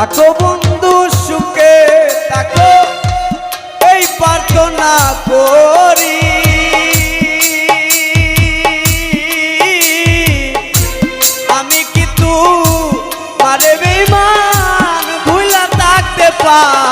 তাকো বন্ধু সুখে তাকো এই প্রার্থনা করি। আমি কিন্তু মারে বেমান ভুলা থাকতে পারি।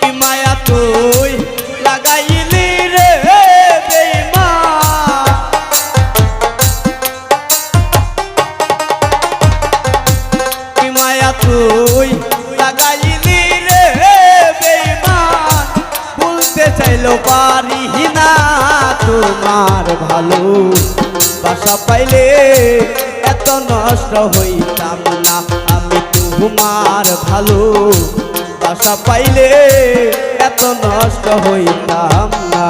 কি মায়া তুই লাগাইলি রে কি মায়া তুই লাগাইলি রে বেইমান বলতে চাইলো পারি না ভালো বাসা পাইলে এত নষ্ট হইতাম না। তোমার ভালো বাসা পাইলে এত নষ্ট হইতাম না।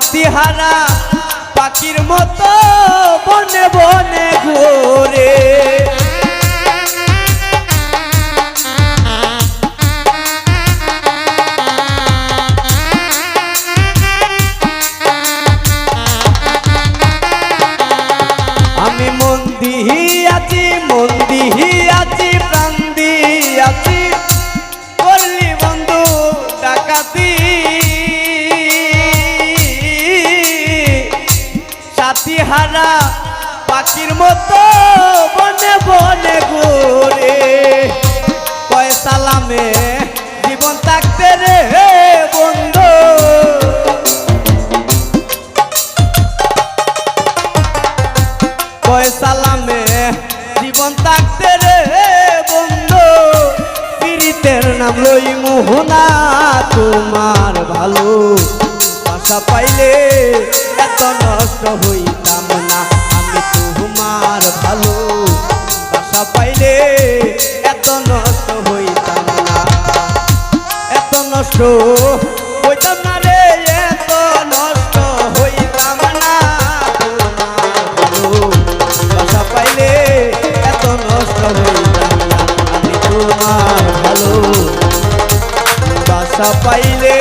সাথী হারা পাখির মতো বনে বনে ঘুরে। আমি মন দিয়াছি মন সাথী হারা পাখির মতো বনে বনে ঘুরে। কয় সালামে জীবন থাকতে রে বন্ধু। কয় সালামে জীবন থাকতে রে বন্ধু। পীড়িতের নাম লই মোহনা তোমার ভালো আশা পাইলে এত নষ্ট হইতাম না। আমি তোমার ভালো আশা পাইলে এত নষ্ট হইতাম না। এত নষ্ট হইতাম না রে, এত নষ্ট হইতাম বাসা এত নষ্ট হইতাম বাসা পাইলে